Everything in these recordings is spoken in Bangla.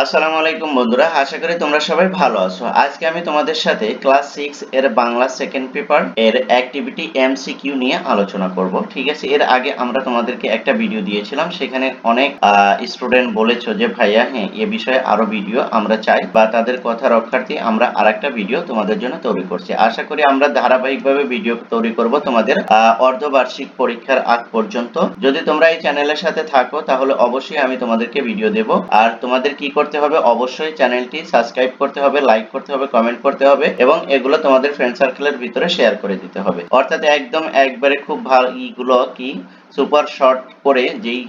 আসসালামু আলাইকুম বন্ধুরা, আশা করি তোমরা সবাই ভালো আছো। আজকে আমি তোমাদের সাথে ক্লাস সিক্স এর বাংলা সেকেন্ড পেপার এর অ্যাক্টিভিটি এমসিকিউ নিয়ে আলোচনা করব, ঠিক আছে? এর আগে আমরা তোমাদেরকে একটা ভিডিও দিয়েছিলাম, সেখানে অনেক স্টুডেন্ট বলেছ যে, ভাইয়া হ্যাঁ এ বিষয়ে আরও ভিডিও আমরা চাই বা তাদের কথা রক্ষার্থে আমরা আরেকটা ভিডিও তোমাদের জন্য তৈরি করছি। আশা করি আমরা ধারাবাহিকভাবে ভিডিও তৈরি করব তোমাদের অর্ধবার্ষিক পরীক্ষার আগ পর্যন্ত। যদি তোমরা এই চ্যানেলের সাথে থাকো, তাহলে অবশ্যই আমি তোমাদেরকে ভিডিও দেব। আর তোমাদের কি করতে হবে, অবশ্যই চ্যানেলটি সাবস্ক্রাইব করতে হবে, লাইক করতে হবে, কমেন্ট করতে হবে এবং এগুলো তোমাদের ফ্রেন্ড সার্কেলের ভিতরে শেয়ার করে দিতে হবে। অর্থাৎ একদম একবারে খুব ভালো ইগুলো কি সুপার শর্ট করে যেই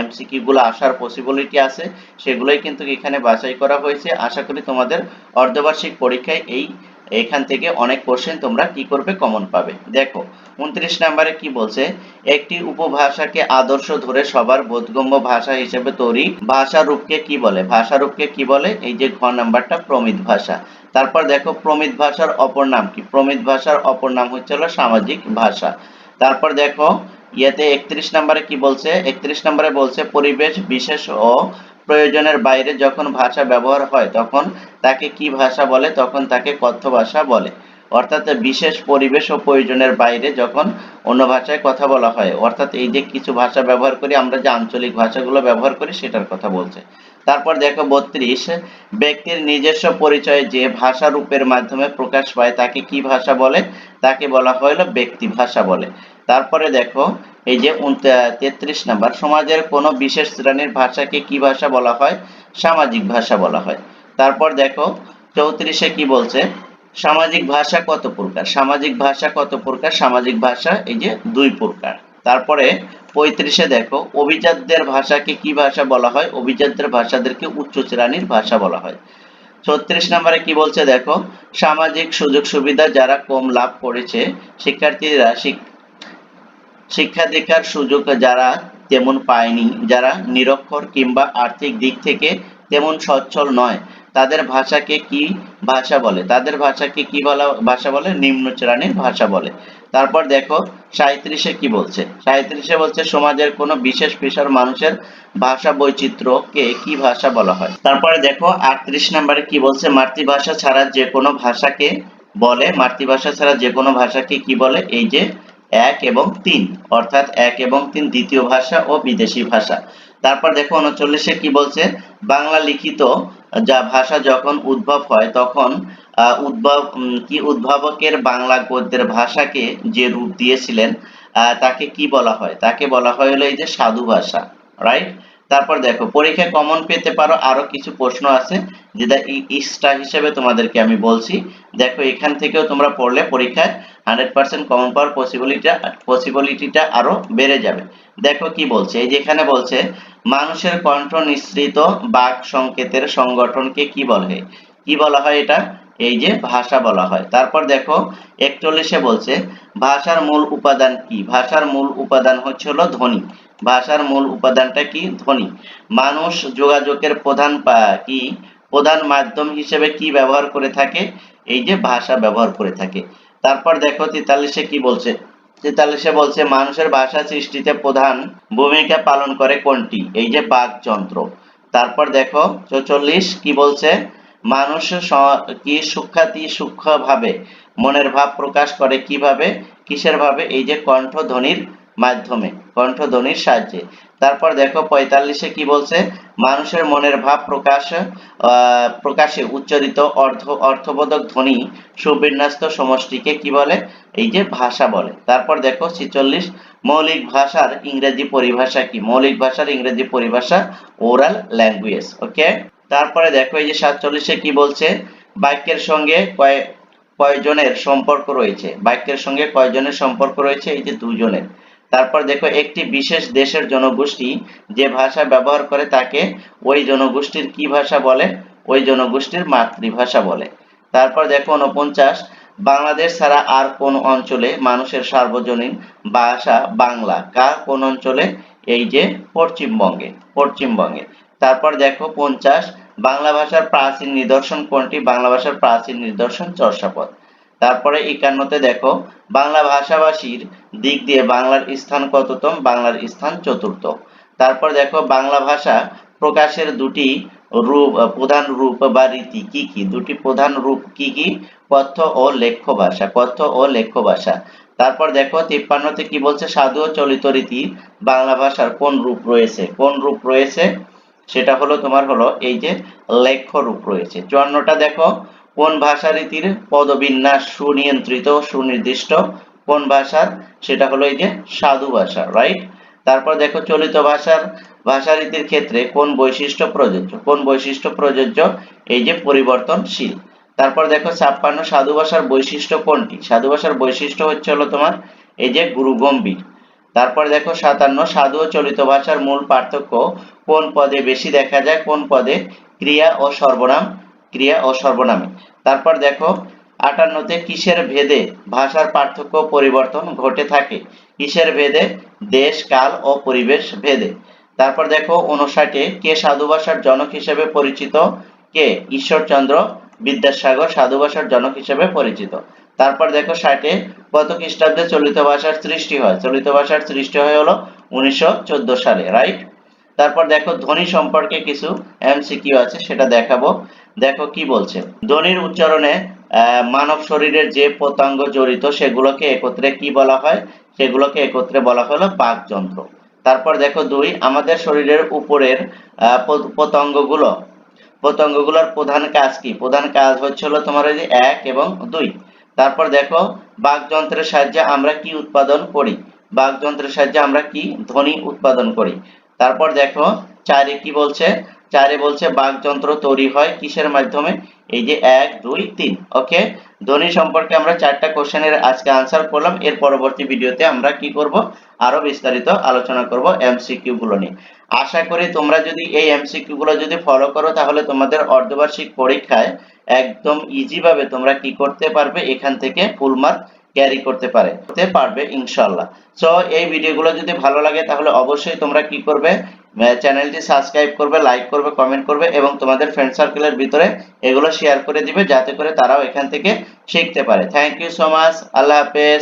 এমসিকিউ গুলো আসার পসিবিলিটি আছে, সেগুলোই কিন্তু এখানে বাছাই করা হয়েছে। আশা করি তোমাদের অর্ধবার্ষিক পরীক্ষায় এই এখান থেকে অনেক কোশ্চেন তোমরা কি করবে? কমন পাবে। দেখো, উনত্রিশ নম্বরে কি বলছে? একটি উপভাষাকে আদর্শ ধরে সবার বোধগম্য ভাষা হিসেবে তৈরি ভাষা রূপকে কি বলে? ভাষা রূপকে কি বলে? এই যে ঘ নাম্বারটা প্রমিত ভাষা। তারপর দেখো, প্রমিত ভাষার অপর নাম কি? প্রমিত ভাষার অপর নাম হচ্ছে হলো সামাজিক ভাষা। তারপর দেখো, ইয়েতে একত্রিশ নাম্বারে কি বলছে? একত্রিশ নাম্বারে বলছে, পরিবেশ বিশেষ ও প্রয়োজনের বাইরে যখন ভাষা ব্যবহার হয় তখন তাকে কি ভাষা বলে? তখন তাকে কথ্য ভাষা বলে। অর্থাৎ বিশেষ পরিবেশ ও প্রয়োজনের বাইরে যখন অন্য ভাষায় কথা বলা হয়। অর্থাৎ এই যে কিছু ভাষা ব্যবহার করি, আমরা যে আঞ্চলিক ভাষাগুলো ব্যবহার করি, সেটার কথা বলছে। তারপর দেখো বত্রিশ, ব্যক্তির নিজস্ব পরিচয় যে ভাষা রূপের মাধ্যমে প্রকাশ পায় তাকে কি ভাষা বলে? তাকে বলা হলো ব্যক্তি ভাষা বলে। তারপরে দেখো, এই যে তেত্রিশ নাম্বার, সমাজের কোনো বিশেষ শ্রেণির ভাষাকে কি ভাষা বলা হয়? সামাজিক ভাষা বলা হয়। তারপর দেখো, চৌত্রিশে কি বলছে? সামাজিক ভাষা কত প্রকার? সামাজিক ভাষা কত প্রকার? সামাজিক ভাষা এই যে দুই প্রকার। তারপরে পঁয়ত্রিশে দেখো, অভিজাতদের ভাষাকে কি ভাষা বলা হয়? অভিজাতদের ভাষাদেরকে উচ্চ শ্রেণির ভাষা বলা হয়। ছত্রিশ নম্বরে কি বলছে দেখো, সামাজিক সুযোগ সুবিধা যারা কম লাভ করেছে, শিক্ষার্থীরা শিক- শিক্ষাধিকার সুযোগ যারা তেমন পায়নি, যারা নিরক্ষর কিংবা আর্থিক দিক থেকে তেমন সচ্ছল নয় তাদের ভাষাকে কি ভাষা বলে? তাদের ভাষাকে কি বলা, ভাষা বলে? নিম্ন শ্রেণির ভাষা বলে। তারপর দেখো সাঁত্রিশে কি বলছে? সাঁত্রিশে বলছে, সমাজের কোনো বিশেষ পেশার মানুষের ভাষা বৈচিত্র্যকে কি ভাষা বলা হয়? তারপরে দেখো, আটত্রিশ নম্বরে কি বলছে? মাতৃভাষা ছাড়া যে কোনো ভাষাকে বলে, মাতৃভাষা ছাড়া যে কোনো ভাষাকে কি বলে? এই যে এক এবং তিন, অর্থাৎ এক এবং তিন দ্বিতীয় ভাষা ও বিদেশি ভাষা। তারপর দেখো, উনচল্লিশে কি বলছে? বাংলা লিখিত যা ভাষা যখন উদ্ভব হয় তখন উদ্ভব কি উদ্ভাবকের বাংলা গদ্যের ভাষাকে যে রূপ দিয়েছিলেন তাকে কি বলা হয়? তাকে বলা হয় হলো এই যে সাধু ভাষা রাইট তারপর দেখো, পরীক্ষায় কমন পেতে পারো, আরও কিছু প্রশ্ন আছে, যেটা ইস্টা হিসেবে তোমাদেরকে আমি বলছি। দেখো, এখান থেকেও তোমরা পড়লে পরীক্ষায় হান্ড্রেড পার্সেন্ট কমন পাওয়ার পসিবিলিটা পসিবিলিটিটা আরও বেড়ে যাবে। দেখো কি বলছে, এই যেখানে বলছে মানুষের কণ্ঠ নিঃসৃত বাক সংকেতের সংগঠনকে কি বলে? কি বলা হয় এটা? এই যে ভাষা বলা হয়। তারপর দেখো, একচল্লিশে বলছে, ভাষার মূল উপাদান কি? ভাষার মূল উপাদান হচ্ছে হলো ধ্বনি। ভাষার মূল উপাদানটা কি? ধ্বনি। মানুষ যোগাযোগের প্রধান কি? প্রধান মাধ্যম হিসেবে কি ব্যবহার করে থাকে? এই যে ভাষা ব্যবহার করে থাকে। তারপর দেখো তেতাল্লিশে কি বলছে তেতাল্লিশে বলছে, মানুষের ভাষা সৃষ্টিতে প্রধান ভূমিকা পালন করে কোনটি? এই যে বাকযন্ত্র। তারপর দেখো, চৌচল্লিশ, কি বলছে? মানুষ কি সূক্ষাতি সূক্ষ্মভাবে মনের ভাব প্রকাশ করে কীভাবে? কিসের ভাবে? এই যে কণ্ঠধ্বনির মাধ্যমে, কণ্ঠধ্বনির সাহায্যে। তারপর দেখো পঁয়তাল্লিশে কি বলছে? মানুষের মনের ভাব প্রকাশ প্রকাশে উচ্চারিত অর্থ অর্থবোধক ধ্বনি সুবিন্যস্ত সমষ্টিকে কি বলে? এই যে ভাষা বলে। তারপর দেখো ছিচল্লিশ, মৌলিক ভাষার ইংরেজি পরিভাষা কি? মৌলিক ভাষার ইংরেজি পরিভাষা ওরাল ল্যাঙ্গুয়েজ ওকে তারপরে দেখো এই যে সাতচল্লিশে কি বলছে? বাক্যের সঙ্গে কয়, কয়জনের সম্পর্ক রয়েছে? বাক্যের সঙ্গে কয়জনের সম্পর্ক রয়েছে? এই যে দুজনের। তারপর দেখো, একটি বিশেষ দেশের জনগোষ্ঠী যে ভাষা ব্যবহার করে তাকে ওই জনগোষ্ঠীর কি ভাষা বলে? ওই জনগোষ্ঠীর মাতৃভাষা বলে। তারপর দেখো উনপঞ্চাশ বাংলাদেশ ছাড়া আর কোন অঞ্চলে মানুষের সার্বজনীন ভাষা বাংলা? কার কোন অঞ্চলে? এই যে পশ্চিমবঙ্গে পশ্চিমবঙ্গে। তারপর দেখো, পঞ্চাশ, বাংলা ভাষার প্রাচীন নিদর্শন কোনটি? বাংলা ভাষার প্রাচীন নিদর্শন চর্যাপদ তারপরে একান্নতে দেখো, বাংলা ভাষাভাষীর দিক দিয়ে বাংলার স্থান কততম? বাংলার স্থান চতুর্থ। তারপর দেখো, বাংলা ভাষা প্রকাশের দুটি রূপ, প্রধান রূপ বা রীতি কি কি? দুটি প্রধান রূপ কি কি? কথ্য ও লেখ্য ভাষা, কথ্য ও লেখ্য ভাষা। তারপর দেখো, তিপ্পান্নতে কি বলছে? সাধু ও চলিত রীতি বাংলা ভাষার কোন রূপ রয়েছে? কোন রূপ রয়েছে? সেটা হলো, তোমার হলো এই যে লেখ্য রূপ রয়েছে। চুয়ান্নটা দেখো কোন ভাষা রীতির পদবিন্যাস সুনিয়ন্ত্রিত, সুনির্দিষ্ট? কোন ভাষার? সেটা হলো এই যে সাধু ভাষা রাইট তারপর দেখো চলিত ভাষার, ভাষা রীতির ক্ষেত্রে কোন বৈশিষ্ট্য প্রযোজ্য? কোন বৈশিষ্ট্য প্রযোজ্য? এই যে পরিবর্তনশীল। তারপর দেখো ছাপ্পান্ন, সাধু ভাষার বৈশিষ্ট্য কোনটি? সাধু ভাষার বৈশিষ্ট্য হচ্ছে হলো তোমার এই যে গুরু গম্ভীর। তারপর দেখো সাতান্ন, সাধু ও চলিত ভাষার মূল পার্থক্য কোন পদে বেশি দেখা যায়, কোন পদে ক্রিয়া ও সর্বনাম ক্রিয়া ও সর্বনামে। তারপর দেখো, আটান্নতে কিসের ভেদে ভাষার পার্থক্য পরিবর্তন ঘটে থাকে? কিসের ভেদে? দেশ, কাল ও পরিবেশ ভেদে। তারপর দেখো উনষাটে কে সাধু ভাষার জনক হিসেবে পরিচিত? কে? ঈশ্বরচন্দ্র বিদ্যাসাগর সাধু জনক হিসেবে পরিচিত। তারপর দেখো, ষাটে কত খ্রিস্টাব্দে চলিত ভাষার সৃষ্টি হয়? চলিত ভাষার সৃষ্টি হয় হলো উনিশশো চোদ্দ সালে, রাইট? তারপর দেখো, ধ্বনি সম্পর্কে কিছু এমসিকিউ আছে, সেটা দেখাবো। দেখো কি বলছে। ধ্বনির উচ্চারণে মানব শরীরের যে পতঙ্গ জড়িত সেগুলোকে একত্রে কি বলা হয়? সেগুলোকে একত্রে বলা হলো বাকযন্ত্র তারপর দেখো দুই, আমাদের শরীরের উপরের পতঙ্গগুলো। পতঙ্গগুলোর প্রধান কাজ কি? প্রধান কাজ হচ্ছে হলো তোমার এই যে এক এবং দুই। তারপর দেখো বাকযন্ত্রের সাহায্যে আমরা কি উৎপাদন করি? বাকযন্ত্রের সাহায্যে আমরা কি ধ্বনি উৎপাদন করি? তারপর দেখো, চারে কি বলছে? চারে বলছে বাকযন্ত্র তৈরি হয় কিসের মাধ্যমে? এই যে এক, দুই, তিন। ওকে? ধ্বনি সম্পর্কে আমরা চারটা কোশ্চেনের আজকে আনসার করলাম। এর পরবর্তী ভিডিওতে আমরা কি করব? আরও বিস্তারিত আলোচনা করব এমসিকিউ গুলো নিয়ে। আশা করি তোমরা যদি এই এমসিকিউ গুলো যদি ফলো করো, তাহলে তোমাদের অর্ধবার্ষিক পরীক্ষায় একদম ইজি ভাবে তোমরা কি করতে পারবে? এখান থেকে ফুল মার্ক ক্যারি করতে পারে, করতে পারবে ইনশাআল্লাহ। সো এই ভিডিওগুলো যদি ভালো লাগে, তাহলে অবশ্যই তোমরা কি করবে? চ্যানেলটি সাবস্ক্রাইব করবে লাইক করবে কমেন্ট করবে এবং তোমাদের ফ্রেন্ড সার্কেলের ভিতরে এগুলো শেয়ার করে দিবে, যাতে করে তারাও এখান থেকে শিখতে পারে। থ্যাংক ইউ সো মাচ আল্লাহ হাফেজ।